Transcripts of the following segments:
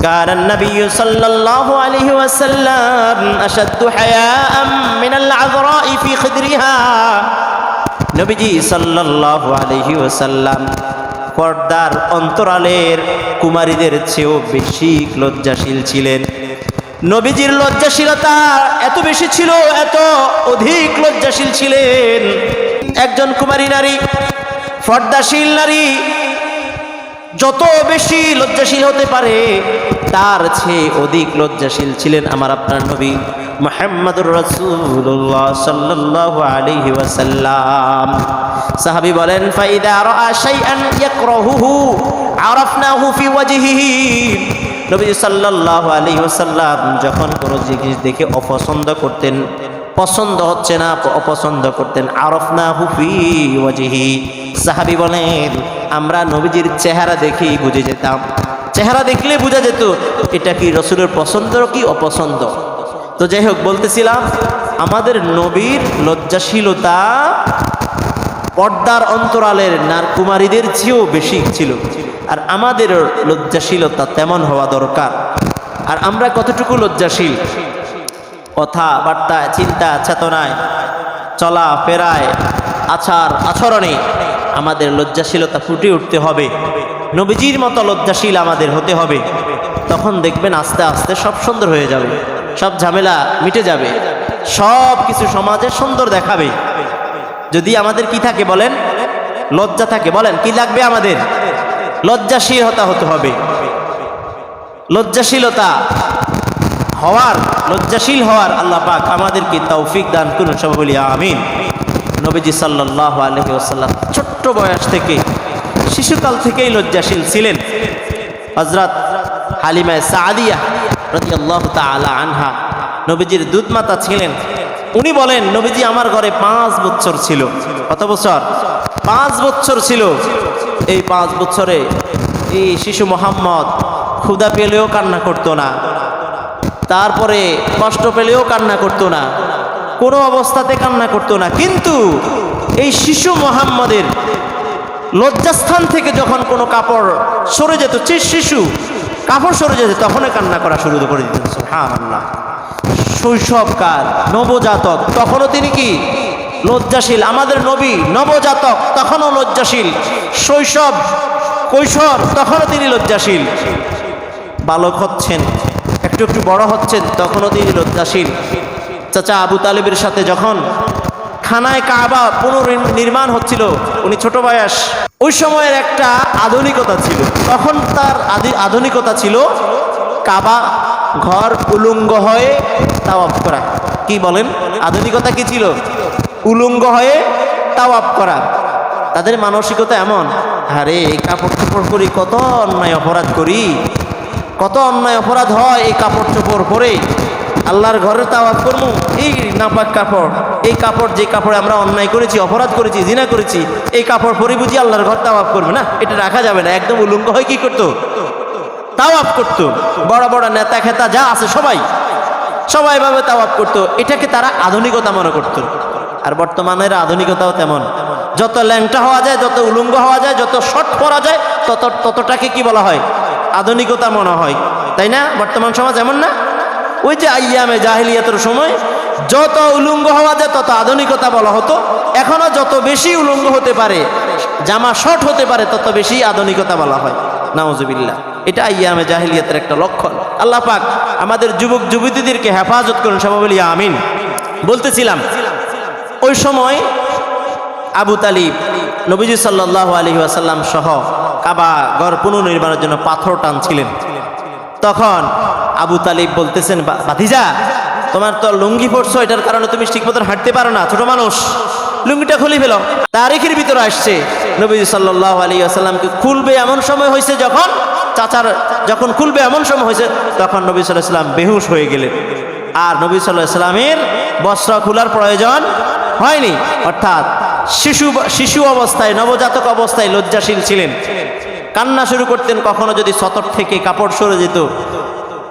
كان النبي صلى الله عليه وسلم أشد حياء من العذراء في خدرها নবীজি সাল্লাল্লাহু আলাইহি ওয়াসাল্লাম পর্দার অন্তরালের কুমারীদের চেয়েও বেশি লজ্জাশীল ছিলেন নবীজির লজ্জাশীলতা এত বেশি ছিল এত অধিক লজ্জাশীল ছিলেন একজন কুমারী নারী পর্দাশীল নারী যত বেশি লজ্জাশীল হতে পারে, তার চেয়ে অধিক লজ্জাশীল ছিলেন আমার আপনার নবী মোহাম্মদুর রাসূলুল্লাহ সাল্লাল্লাহু আলাইহি ওয়াসাল্লাম। সাহাবী বলেন, ফাইদা শাইআন ইয়াকরাহুহু, আরাফনাহু ফি ওয়াজহিহি। নবী সাল্লাল্লাহু আলাইহি ওয়াসাল্লাম যখন কোনো জিনিস দেখে অপছন্দ করতেন পছন্দ হচ্ছে না অপছন্দ করতেন। আরফনা হুফি ওয়াজিহি। সাহাবি বলেন, আমরা নবীজির চেহারা দেখেই বুঝে যেতাম। চেহারা দেখলে বোঝা যেত, এটা কি রসুলের পছন্দ কি অপছন্দ? তো যাই হোক, বলতেছিলাম, আমাদের নবীর লজ্জাশীলতা পর্দার অন্তরালের নার কুমারীদের চেয়েও বেশি ছিল, আর আমাদের লজ্জাশীলতা তেমন হওয়া দরকার। আর আমরা কতটুকু লজ্জাশীল? কথা, বার্তা, চিন্তা, চেতনায়, চলা, ফেরায়, আচার, আচরণে আমাদের লজ্জাশীলতা ফুটে উঠতে হবে। নবীজির মতো লজ্জাশীল আমাদের হতে হবে। তখন দেখবেন আস্তে আস্তে সব সুন্দর হয়ে যাবে। সব ঝামেলা মিটে যাবে। সব কিছু সমাজে সুন্দর দেখাবে। যদি আমাদের কি থাকে বলেন? লজ্জা থাকে। বলেন, কি লাগবে আমাদের? লজ্জাশীলতা হতে হবে। লজ্জাশীলতা হওয়ার, লজ্জাশীল হওয়ার আল্লাহ পাক আমাদেরকে তৌফিক দান করুন সব বলি আমিন। নবীজি সাল্লাহ আলহি ওসাল্লাম ছোট্ট বয়স থেকে, শিশুকাল থেকেই লজ্জাশীল ছিলেন। হজরত হালিমায় সাদিয়া রতি আল্লাহ আনহা নবীজির দুধমাতা ছিলেন। উনি বলেন, নবীজি আমার ঘরে পাঁচ বছর ছিল। কত বছর? পাঁচ বছর ছিল। এই পাঁচ বছরে এই শিশু মোহাম্মদ ক্ষুদা পেলেও কান্না করতো না। তারপরে কষ্ট পেলেও কান্না করতো না। কোনো অবস্থাতে কান্না করতো না। কিন্তু এই শিশু মোহাম্মদের লজ্জাস্থান থেকে যখন কোনো কাপড় সরে যেত শিশু কাপড় সরে যেত, তখনই কান্না করা শুরু করে দিতেন হ্যাঁ আল্লাহ শৈশবকাল নবজাতক, তখনও তিনি কি? লজ্জাশীল। আমাদের নবী নবজাতক, তখনও লজ্জাশীল। শৈশব কৈশোর, তখনও তিনি লজ্জাশীল। বালক হচ্ছেন একটু একটু বড় হচ্ছেন, তখনও তিনি লজ্জাশীল। চাচা আবু তালেবের সাথে যখন খানায় কাবা পুনর্নির্মাণ হচ্ছিল, উনি ছোট বয়স, ওই সময়ের একটা আধুনিকতা ছিল। তখন তার আধুনিকতা ছিল কাবা ঘর উলুঙ্গ হয়ে তাওয়াফ করা। কি বলেন? আধুনিকতা কি ছিল? উলুঙ্গ হয়ে তাওয়াফ করা। তাদের মানসিকতা এমন আরে কাপড় চোপড় করি কত অন্যায় অপরাধ করি। কত অন্যায় অপরাধ হয় এই কাপড় চোপড় পরে, আল্লাহর ঘরে তাওয়াফ করব এই নাপাক কাপড়, এই কাপড় যে কাপড়ে আমরা অন্যায় করেছি, অপরাধ করেছি, জিনা করেছি, এই কাপড় পরে বুঝি আল্লাহর ঘর তাওয়াফ করবে না? এটা রাখা যাবে না, একদম উলঙ্গ হয়ে কি করতো? তাওয়াফ করতো। বড় বড় নেতা খেতা যা আছে সবাই সবাই ভাবে তাওয়াফ করতো। এটাকে তারা আধুনিকতা মনে করত। আর বর্তমানের আধুনিকতাও তেমন। যত ল্যাংটা হওয়া যায়, যত উলঙ্গ হওয়া যায়, যত শর্ট পরা যায়, তত, ততটাকে কি বলা হয়? আধুনিকতা মনে হয়, তাই না? বর্তমান সমাজ এমন না? ওই যে আইয়ামে জাহিলিয়াতের সময় যত উলঙ্গ হওয়া যায়, তত আধুনিকতা বলা হতো। এখনও যত বেশি উলঙ্গ হতে পারে, জামা শর্ট হতে পারে, তত বেশি আধুনিকতা বলা হয়। নাউজুবিল্লাহ। এটা আইয়ামে জাহিলিয়াতের একটা লক্ষণ। আল্লাহ পাক আমাদের যুবক যুবতীদেরকে হেফাজত করুন সবাই আমিন। বলতেছিলাম, ওই সময় আবু তালিব, নবীজি সাল্লাহ আলহি আসাল্লাম সহ কাবা ঘর পুনর্নির্মাণের জন্য পাথর টানছিলেন। তখন আবু তালিব বলতেছেন, "বা- ভাতিজা তোমার তো লুঙ্গি পড়ছো এটার কারণে তুমি ঠিক মতন হাঁটতে পারো না, ছোট মানুষ। লুঙ্গিটা খুলে ফেলো। তারিখের ভিতরে আসছে। নবীজি সাল্লাহ আলী আসাল্লামকে খুলবে এমন সময় হয়েছে যখন? চাচার, যখন খুলবে এমন সময় হয়েছে? তখন নবী সাল্লাহ বেহুশ হয়ে গেলেন। আর নবী সাল্লাহ সাল্লামের বস্ত্র খোলার প্রয়োজন হয়নি। অর্থাৎ শিশু শিশু অবস্থায়, নবজাতক অবস্থায় লজ্জাশীল ছিলেন। কান্না শুরু করতেন কখনো যদি সতর থেকে কাপড় সরে যেত।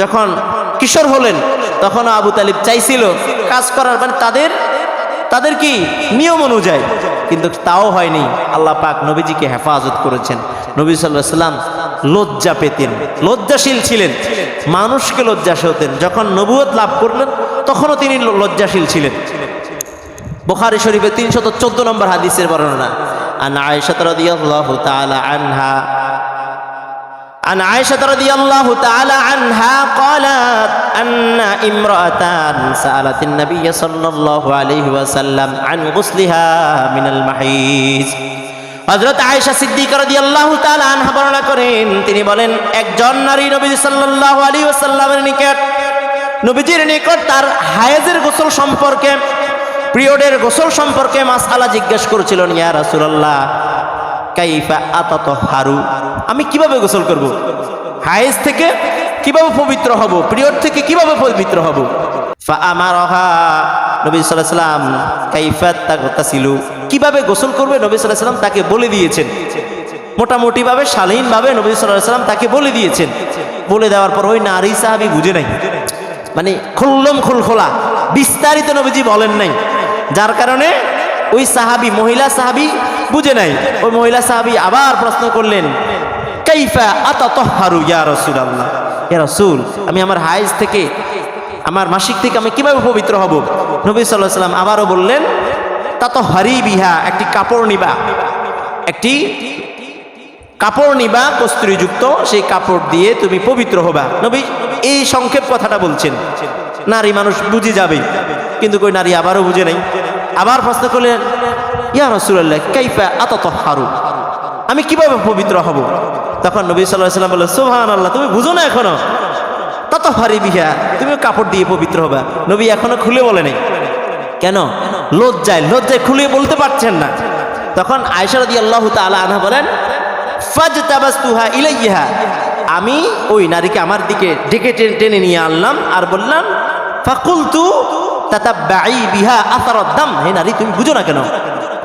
যখন কিশোর হলেন তখন আবু তালিব চাইছিল কাজ করার মানে তাদের তাদের কি নিয়ম অনুযায়ী, কিন্তু তাও হয়নি। আল্লাহ পাক নবীজিকে হেফাজত করেছেন। নবী সাল্লাহ সাল্লাম লজ্জা পেতেন, লজ্জাশীল ছিলেন, মানুষকে লজ্জাশীল হতেন যখন নবুয়ত লাভ করলেন, তখনও তিনি লজ্জাশীল ছিলেন। বুখারী শরীফে তিনশত চোদ্দ নম্বর হাদিসের বর্ণনা আন আয়েশা রাদিয়াল্লাহু তাআলা আনহা عن عائشة رضي الله تعالى عنها قالت أن امرأة سألت النبي صلى الله عليه وسلم عن غسلها من المحيز হযরত আয়েশা সিদ্দিকা রাদিয়াল্লাহু তাআলা আনহা বর্ণনা করেন তিনি বলেন একজন নারী নবী সাল্লাল্লাহু আলাইহি ওয়াসাল্লামের নিকট নবীজির নিকট তার হায়েজের গোসল সম্পর্কে পিরিয়ডের গোসল সম্পর্কে মাসআলা জিজ্ঞেস করেছিলেন ইয়া রাসূলুল্লাহ, কাইফা আতাত হারু আমি কীভাবে গোসল করব? হায়েজ থেকে কীভাবে পবিত্র হব? পিরিয়ড থেকে কীভাবে পবিত্র হব? ফা আমারহা, নবী সাল্লাম, কাইফা তাগতাসিলু। কীভাবে গোসল করবে? নবী সাল্লাম তাকে বলে দিয়েছেন। মোটামুটি ভাবে শালীন ভাবে নবী সাল্লাম তাকে বলে দিয়েছেন। বলে দেওয়ার পর ওই নারী সাহাবী বুঝে নাই। মানে খুল্লম খুলখোলা। বিস্তারিত নবীজি বলেন নাই। যার কারণে ওই সাহাবি, মহিলা সাহাবী বুঝে নাই। ওই মহিলা সাহাবী আবার প্রশ্ন করলেন, কাইফা আতাতহারু ইয়া রাসূলুল্লাহ? ইয়া রাসূল, আমি আমার হাইজ থেকে, আমার মাসিক থেকে আমি কীভাবে পবিত্র হব? নবী সাল্লাল্লাহু আলাইহি সাল্লাম আবারও বললেন তাত হারি বিহা, একটি কাপড় নিবা। একটি কাপড় নিবা, কস্তুরীযুক্ত, সেই কাপড় দিয়ে তুমি পবিত্র হবা। নবী এই সংক্ষেপ কথাটা বলছেন। নারী মানুষ বুঝে যাবে। কিন্তু কই নারী আবারও বুঝে নাই। আবার প্রশ্ন করলেন, ইয়া রসুল্লাহ কাইফা আতত হারু আমি কীভাবে পবিত্র হব? তখন নবী সাল্লাহ সাল্লাম বললেন সোহান আল্লাহ তুমি বুঝো না এখনও? তত হারি বিহা, তুমি কাপড় দিয়ে পবিত্র হবা। নবী এখনও খুলে বলে নাই। কেন? লজ্জায় লজ্জায় খুলে বলতে পারছেন না। তখন আয়সারদি আল্লাহ তালা আনহা বলেন ফাজ তাবাস্তুহা ইলাইহা। আমি ওই নারীকে আমার দিকে ডেকে টেনে নিয়ে আনলাম আর বললাম, ফাকুলতু তাতাব্বাই বিহা আসারদ্দাম হে নারী, তুমি বুঝো না কেন?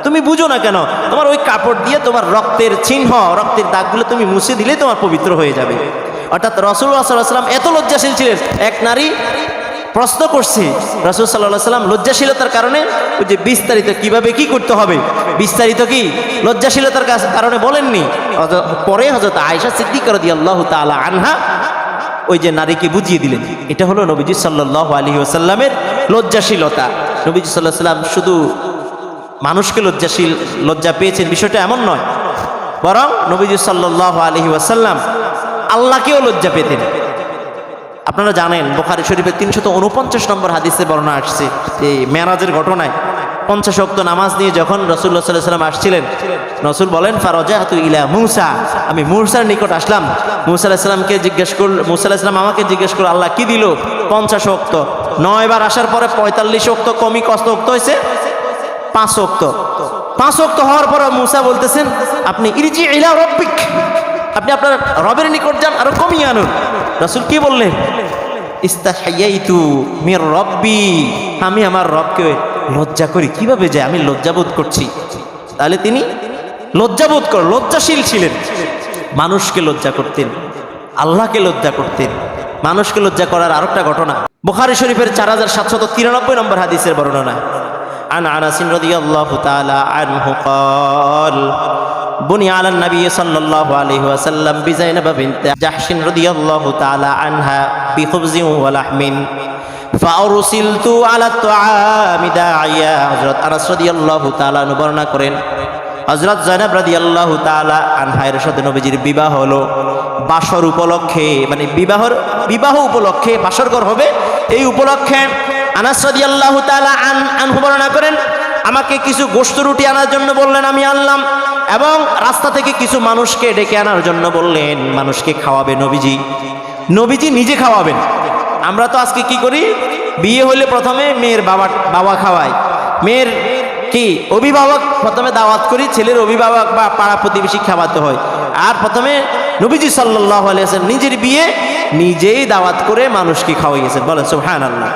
তুমি বুঝো না কেন? তোমার ওই কাপড় দিয়ে তোমার রক্তের চিহ্ন, রক্তের দাগগুলো তুমি মুছে দিলে তোমার পবিত্র হয়ে যাবে। অর্থাৎ রসুল সাল্লাম এত লজ্জাশীল ছিলেন। এক নারী প্রশ্ন করছে, রসুল সাল্লাহ সাল্লাম লজ্জাশীলতার কারণে? ওই যে বিস্তারিত, কীভাবে কি করতে হবে? বিস্তারিত কি? লজ্জাশীলতার কারণে বলেননি। পরে হজরত আয়সা সিদ্দিক রদি আল্লাহ তালা আনহা ওই যে নারীকে বুঝিয়ে দিলেন। এটা হলো নবীজি সাল্লাহ আলী ওসাল্লামের লজ্জাশীলতা। নবীজি সাল্লাহ সাল্লাম শুধু মানুষকে লজ্জাশীল, লজ্জা পেয়েছেন, বিষয়টা এমন নয়। বরং নবীজি সাল্লাহ আলহি ওয়াসাল্লাম আল্লাহকেও লজ্জা পেতেন। আপনারা জানেন, বোখারি শরীফের তিনশত উনপঞ্চাশ নম্বর হাদিসে বর্ণনা আসছে এই মেয়ারাজের ঘটনায় পঞ্চাশ অক্ত নামাজ নিয়ে যখন রসুল্লাহ সাল্লাহ সাল্লাম আসছিলেন, রসুল বলেন ফারজা তু ইলা মুসা। আমি মুসার নিকট আসলাম। মুসা আলাহিসাল্লামকে জিজ্ঞেস করল, মুসা আলাহিসাল্লাম আমাকে জিজ্ঞেস করল, আল্লাহ কি দিল? পঞ্চাশ অক্ত নয় বার আসার পরে পঁয়তাল্লিশ অক্ত কমই কত অক্ত হয়েছে? পাঁচ অক্ত পাঁচ অক্ত হওয়ার পরে মুসা বলতেছেন, আপনি ইরিজি ইলা রব্বিক। আপনি আপনার রবের নিকট যান আরও কমিয়ে আনুন। রাসূল কি বললেন? ইস্তাহাইয়াইতু মির রব্বি। আমি আমার রবকে লজ্জা করি। কীভাবে যায়? আমি লজ্জাবোধ করছি। তাহলে তিনি লজ্জাবোধ কর, লজ্জাশীল ছিলেন। মানুষকে লজ্জা করতেন, আল্লাহকে লজ্জা করতেন। মানুষকে লজ্জা করার আরেকটা ঘটনা বুখারী শরীফের চার হাজার সাতশত তিরানব্বই নম্বর হাদিসের বর্ণনা عن انس رضي الله تعالى عنه قال بني على النبي صلى الله عليه وسلم بزينب بنت جحش رضي الله تعالى عنها بخبز ولحم فأرسلت على الطعام داعيا حضرت انس رضي الله تعالى عنه বর্ণনা করেন হজরত জয়নাব রাদি আল্লাহ তালা আনহায়ের সাথে নবীজির বিবাহ হলো বাসর উপলক্ষে মানে বিবাহর, বিবাহ উপলক্ষে বাসরঘর হবে। এই উপলক্ষে আনাস রাদি আল্লাহ আন বর্ণনা করেন, আমাকে কিছু গোস্ত রুটি আনার জন্য বললেন আমি আনলাম এবং রাস্তা থেকে কিছু মানুষকে ডেকে আনার জন্য বললেন, মানুষকে খাওয়াবে নবীজি। নবীজি নিজে খাওয়াবেন। আমরা তো আজকে কি করি? বিয়ে হলে প্রথমে মেয়ের বাবা বাবা খাওয়ায় মেয়ের কি? অভিভাবক প্রথমে দাওয়াত করি, ছেলের অভিভাবক বা পাড়া প্রতিবেশী খাওয়াতে হয়। আর প্রথমে নবীজি সাল্লাহ আলিয়াছেন নিজের বিয়ে নিজেই দাওয়াত করে মানুষকে খাওয়াইয়েছেন বলেন সুবহান আল্লাহ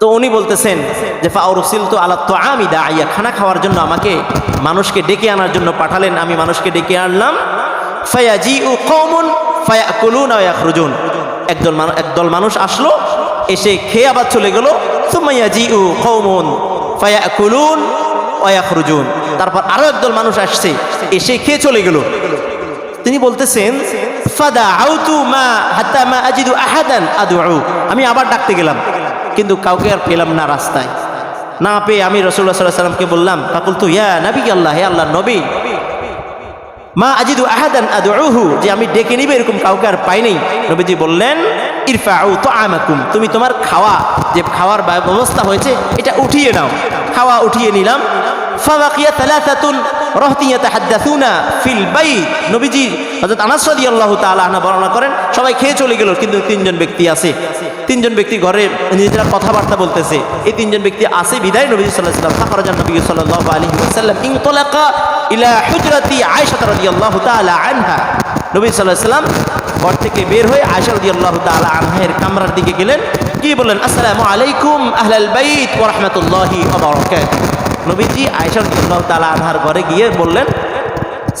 তো উনি বলতেছেন যে ফাউরসিল তো আলাত আমি দা আইয়া খানা খাওয়ার জন্য আমাকে মানুষকে ডেকে আনার জন্য পাঠালেন, আমি মানুষকে ডেকে আনলাম। ফায়াজি ও কমন ফায়া কুলুন ইয়াখরুজুন। একদল মানুষ একদল মানুষ আসলো, এসে খেয়ে আবার চলে গেল। সুমাইয়াজি ও কৌমন ফায়া কুলুন ওয়াখরুজুন তারপর আরও একদল মানুষ আসছে, এসে খেয়ে চলে গেল। তিনি বলতেছেন আমি আবার ডাকতে গেলাম, কিন্তু কাউকে আর পেলাম না রাস্তায়। না পেয়ে আমি রসুল্লাহ সাল্লাহ সাল্লামকে বললাম কাকুল তু ইয়া নবী আল্লাহ হে আল্লাহ নবী, মা আজিদু আহাদান আদুহু যে আমি ডেকে নিবে এরকম কাউকে আর পাই নাই নবীজি বললেন, ইরফাউ তো আমাকুম তুমি তোমার খাওয়া, যে খাওয়ার ব্যবস্থা হয়েছে, এটা উঠিয়ে নাও। খাওয়া উঠিয়ে নিলাম ফাওয়াকিয়া তালাতাতুন রহতিয়া তাহাদ্দাসুনা ফিল বাইত। নবীজি হযরত আনাস রাদিয়াল্লাহু তাআলা আনহা বর্ণনা করেন, সবাই খেয়ে চলে গেল, কিন্তু তিনজন ব্যক্তি আছে। তিনজন ব্যক্তি ঘরে নিজেরা কথাবার্তা বলতেছে। এই তিনজন ব্যক্তি আছে, বিদায় নবী সাল্লাল্লাহু আলাইহি ওয়াসাল্লাম ফাখরাজান নবী সাল্লাল্লাহু আলাইহি ওয়াসাল্লাম, ইনতলাকা ইলা হুজরাতি আয়েশা রাদিয়াল্লাহু তাআলা আনহা। নবী সাল্লাল্লাহু আলাইহি ঘর থেকে বের হয়ে আয়েশা রাদিয়াল্লাহু তাআলা আনহার কামরার দিকে গেলেন। কি বললেন, আসসালামু আলাইকুম আহলাল বাইত ওয়া রাহমাতুল্লাহি ওয়া বারাকাতুহু। নবীজি আয়েশা রাদিয়াল্লাহু তাআলা আনহার ঘরে গিয়ে বললেন,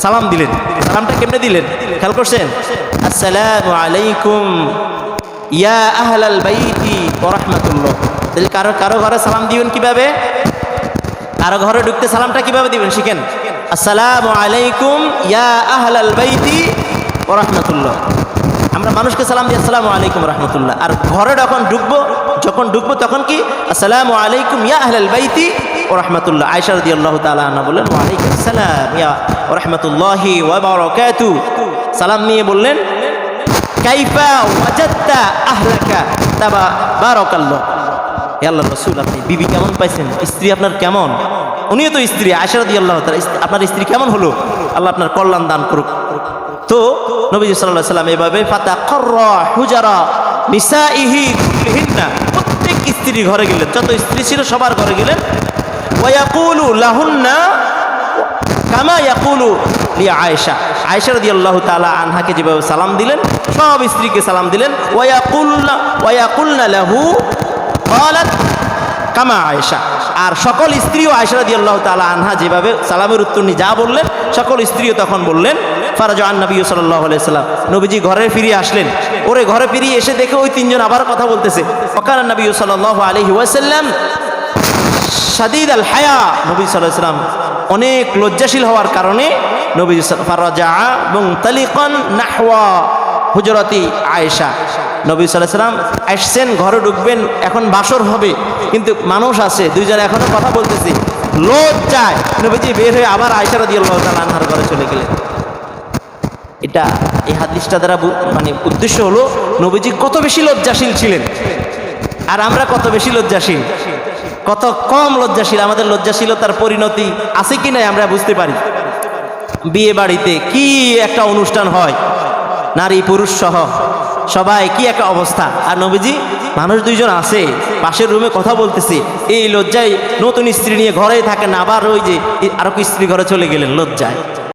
সালাম দিলেন। সালামটা কেমনে দিলেন? খেয়াল করছেন? আসসালামু আলাইকুম। ইয়া আহলাল বাইতি রাহমাতুল্লাহ। তাহলে কারও কারও ঘরে সালাম দিবেন কীভাবে? কারও ঘরে ঢুকতে সালামটা কীভাবে দিবেন শিখেন? আসসালামু আলাইকুম, ইয়া আহলাল বাইতি রাহমাতুল্লাহ। আমরা মানুষকে সালাম দিই, আসসালামু আলাইকুম রহমতুল্লাহ। আর ঘরে যখন ঢুকবো যখন ঢুকবো তখন কি? আসসালামু আলাইকুম, ইয়া আহলাল বাইতি ও রহমতুল্লাহ আয়সা রাদিয়াল্লাহু তাআলা আনহা বললেন ওয়া আলাইকুম আসসালাম, ইয়া রাহমাতুল্লাহি ওয়া বারাকাতু। সালাম নিয়ে বললেন, কাইফা ওয়াজাদতা আহলাকা? তাবা, বারাকাল্লাহ। হে আল্লাহ রসুল, আপনি বিবি কেমন পাইছেন? স্ত্রী আপনার কেমন? উনিও তো স্ত্রী আয়সা রাদিয়াল্লাহু তাআলা, ইস- আপনার স্ত্রী কেমন হলো? আল্লাহ আপনার কল্যাণ দান করুক। তো সাল্লাল্লাহু আলাইহি সাল্লাম এভাবে, ফাতা কর্রা হুজারা নিসাইহি কুল্লিহিন্না। প্রত্যেক স্ত্রী ঘরে গেলেন, যত স্ত্রী ছিল সবার ঘরে গেলেন ওয়ায়াকুলু লাহুন্না কামা ইয়াকুলু লি আয়েশা। আয়েশা রাদিয়াল্লাহু তাআলা আনহাকে যেভাবে সালাম দিলেন, সব স্ত্রীকে সালাম দিলেন, ওয়ায়াকুলনা ওয়ায়াকুলনা লাহু ক্বালাত কামা আয়েশা। আর সকল স্ত্রীও আয়েশা রাদিয়াল্লাহু তাআলা আনহা যেভাবে সালামের উত্তর নিয়ে যা বললেন, সকল স্ত্রীও তখন বললেন, ফারাজা আন নবী আলাইহি সাল্লাম, নবীজি ঘরে ফিরে আসলেন। ওরে ঘরে ফিরিয়ে এসে দেখে ওই তিনজন আবার কথা বলতেছে। ওকান নবী সাল্লাল্লাহু আলাইহি ওয়াসাল্লাম সাদিদ আল হায়া, নবী সাল্লাম অনেক লজ্জাশীল হওয়ার কারণে নবী ফারাজা এবং তালিকন নাহওয়া হুজরতি আয়েশা। নবী সাল্লাম আসছেন, ঘরে ঢুকবেন, এখন বাসর হবে, কিন্তু মানুষ আছে, দুইজন এখনও কথা বলতেছে। লজ্জায় নবীজি বের হয়ে আবার রদি আল্লাহ আনহার ঘরে চলে গেলেন। এটা, এই হাদিসটা দ্বারা মানে উদ্দেশ্য হলো, নবীজি কত বেশি লজ্জাশীল ছিলেন। আর আমরা কত বেশি লজ্জাশীল? কত কম লজ্জাশীল, আমাদের লজ্জাশীলতার পরিণতি আছে কি নাই আমরা বুঝতে পারি। বিয়ে বাড়িতে কি একটা অনুষ্ঠান হয়? নারী পুরুষ সহ। সবাই কি একটা অবস্থা? আর নবীজি, মানুষ দুইজন আছে, পাশের রুমে কথা বলতেছে। এই লজ্জায় নতুন স্ত্রী নিয়ে ঘরেই থাকেন, আবার ওই যে আরও স্ত্রী ঘরে চলে গেলেন, লজ্জায়।